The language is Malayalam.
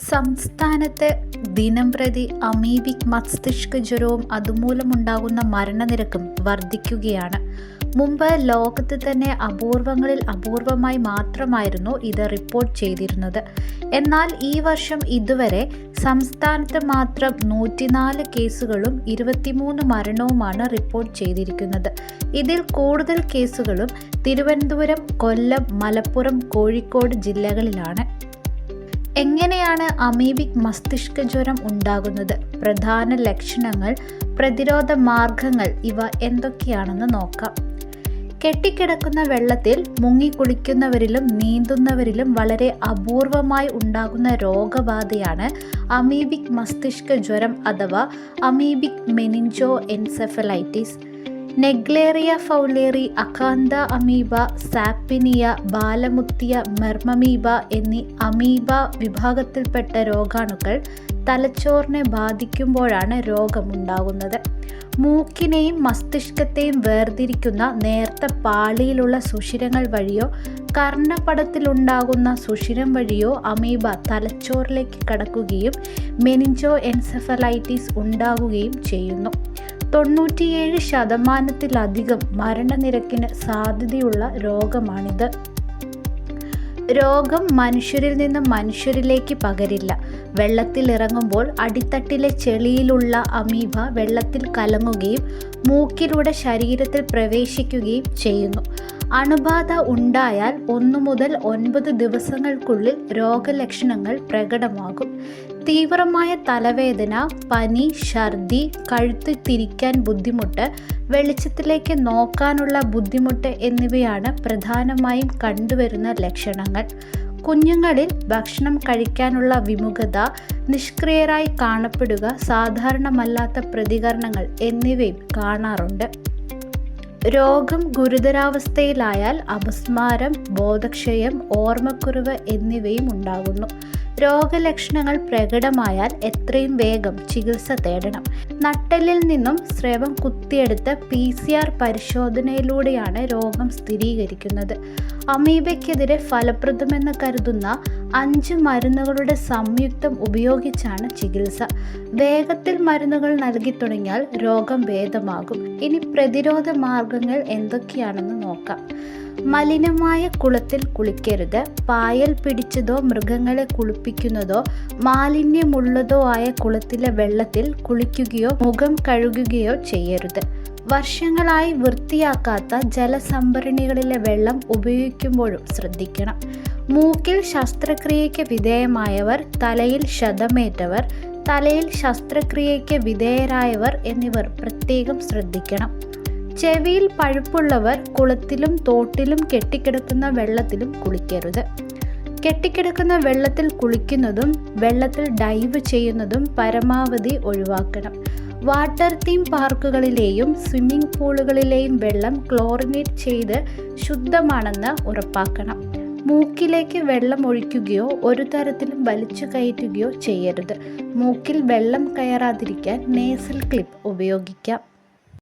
സംസ്ഥാനത്ത് ദിനം പ്രതി അമീബിക് മസ്തിഷ്ക ജ്വരവും അതുമൂലമുണ്ടാകുന്ന മരണനിരക്കും വർദ്ധിക്കുകയാണ്. മുമ്പ് ലോകത്ത് തന്നെ അപൂർവങ്ങളിൽ അപൂർവമായി മാത്രമായിരുന്നു ഇത് റിപ്പോർട്ട് ചെയ്തിരുന്നത്. എന്നാൽ ഈ വർഷം ഇതുവരെ സംസ്ഥാനത്ത് മാത്രം നൂറ്റിനാല് കേസുകളും ഇരുപത്തിമൂന്ന് മരണവുമാണ് റിപ്പോർട്ട് ചെയ്തിരിക്കുന്നത്. ഇതിൽ കൂടുതൽ കേസുകളും തിരുവനന്തപുരം കൊല്ലം മലപ്പുറം കോഴിക്കോട് ജില്ലകളിലാണ്. എങ്ങനെയാണ് അമീബിക് മസ്തിഷ്ക ജ്വരം ഉണ്ടാകുന്നത്? പ്രധാന ലക്ഷണങ്ങൾ പ്രതിരോധ മാർഗങ്ങൾ ഇവ എന്തൊക്കെയാണെന്ന് നോക്കാം. കെട്ടിക്കിടക്കുന്ന വെള്ളത്തിൽ മുങ്ങി കുളിക്കുന്നവരിലും നീന്തുന്നവരിലും വളരെ അപൂർവമായി ഉണ്ടാകുന്ന രോഗബാധയാണ് അമീബിക് മസ്തിഷ്ക ജ്വരം അഥവാ amoebic meningoencephalitis. Naegleria fowleri Acanthamoeba Sappinia Balamuthia Vermamoeba എന്നീ അമീബ വിഭാഗത്തിൽപ്പെട്ട രോഗാണുക്കൾ തലച്ചോറിനെ ബാധിക്കുമ്പോഴാണ് രോഗമുണ്ടാകുന്നത്. മൂക്കിനെയും മസ്തിഷ്കത്തെയും വേർതിരിക്കുന്ന നേർത്ത പാളിയിലുള്ള സുഷിരങ്ങൾ വഴിയോ കർണപടത്തിലുണ്ടാകുന്ന സുഷിരം വഴിയോ അമീബ തലച്ചോറിലേക്ക് കടക്കുകയും മെനിഞ്ചോ എൻസെഫലൈറ്റിസ് ഉണ്ടാകുകയും ചെയ്യുന്നു. തൊണ്ണൂറ്റിയേഴ് ശതമാനത്തിലധികം മരണനിരക്കിന് സാധ്യതയുള്ള രോഗമാണിത്. രോഗം മനുഷ്യരിൽ നിന്ന് മനുഷ്യരിലേക്ക് പകരില്ല. വെള്ളത്തിൽ ഇറങ്ങുമ്പോൾ അടിത്തട്ടിലെ ചെളിയിലുള്ള അമീബ വെള്ളത്തിൽ കലങ്ങുകയും മൂക്കിലൂടെ ശരീരത്തിൽ പ്രവേശിക്കുകയും ചെയ്യുന്നു. അണുബാധ ഉണ്ടായാൽ ഒന്നു മുതൽ ഒൻപത് ദിവസങ്ങൾക്കുള്ളിൽ രോഗലക്ഷണങ്ങൾ പ്രകടമാകും. തീവ്രമായ തലവേദന പനി ഛർദി കഴുത്ത് തിരിക്കാൻ ബുദ്ധിമുട്ട് വെളിച്ചത്തിലേക്ക് നോക്കാനുള്ള ബുദ്ധിമുട്ട് എന്നിവയാണ് പ്രധാനമായും കണ്ടുവരുന്ന ലക്ഷണങ്ങൾ. കുഞ്ഞുങ്ങളിൽ ഭക്ഷണം കഴിക്കാനുള്ള വിമുഖത നിഷ്ക്രിയരായി കാണപ്പെടുക സാധാരണമല്ലാത്ത പ്രതികരണങ്ങൾ എന്നിവയും കാണാറുണ്ട്. രോഗം ഗുരുതരാവസ്ഥയിലായാൽ അപസ്മാരം ബോധക്ഷയം ഓർമ്മക്കുറവ് എന്നിവയും ഉണ്ടാകുന്നു. രോഗലക്ഷണങ്ങൾ പ്രകടമായാൽ എത്രയും വേഗം ചികിത്സ തേടണം. നട്ടലിൽ നിന്നും സ്രവം കുത്തിയെടുത്ത് പി സി ആർ പരിശോധനയിലൂടെയാണ് രോഗം സ്ഥിരീകരിക്കുന്നത്. അമീബയ്ക്കെതിരെ ഫലപ്രദമെന്ന് കരുതുന്ന അഞ്ച് മരുന്നുകളുടെ സംയുക്തം ഉപയോഗിച്ചാണ് ചികിത്സ. വേഗത്തിൽ മരുന്നുകൾ നൽകി തുടങ്ങിയാൽ രോഗം ഭേദമാകും. ഇനി പ്രതിരോധ മാർഗങ്ങൾ എന്തൊക്കെയാണെന്ന് നോക്കാം. മലിനമായ കുളത്തിൽ കുളിക്കരുത്. പായൽ പിടിച്ചതോ മൃഗങ്ങളെ കുളിപ്പിക്കുന്നതോ മാലിന്യമുള്ളതോ ആയ കുളത്തിലെ വെള്ളത്തിൽ കുളിക്കുകയോ മുഖം കഴുകുകയോ ചെയ്യരുത്. വർഷങ്ങളായി വൃത്തിയാക്കാത്ത ജലസംഭരണികളിലെ വെള്ളം ഉപയോഗിക്കുമ്പോഴും ശ്രദ്ധിക്കണം. മൂക്കിൽ ശസ്ത്രക്രിയയ്ക്ക് വിധേയമായവർ തലയിൽ ക്ഷതമേറ്റവർ തലയിൽ ശസ്ത്രക്രിയയ്ക്ക് വിധേയരായവർ എന്നിവർ പ്രത്യേകം ശ്രദ്ധിക്കണം. ചെവിയിൽ പഴുപ്പുള്ളവർ കുളത്തിലും തോട്ടിലും കെട്ടിക്കിടക്കുന്ന വെള്ളത്തിലും കുളിക്കരുത്. കെട്ടിക്കിടക്കുന്ന വെള്ളത്തിൽ കുളിക്കുന്നതും വെള്ളത്തിൽ ഡൈവ് ചെയ്യുന്നതും പരമാവധി ഒഴിവാക്കണം. വാട്ടർ തീം പാർക്കുകളിലെയും സ്വിമ്മിംഗ് പൂളുകളിലെയും വെള്ളം ക്ലോറിനേറ്റ് ചെയ്ത് ശുദ്ധമാണെന്ന് ഉറപ്പാക്കണം. മൂക്കിലേക്ക് വെള്ളം ഒഴിക്കുകയോ ഒരു തരത്തിലും വലിച്ചു കയറ്റുകയോ ചെയ്യരുത്. മൂക്കിൽ വെള്ളം കയറാതിരിക്കാൻ നേസൽ ക്ലിപ്പ് ഉപയോഗിക്കാം.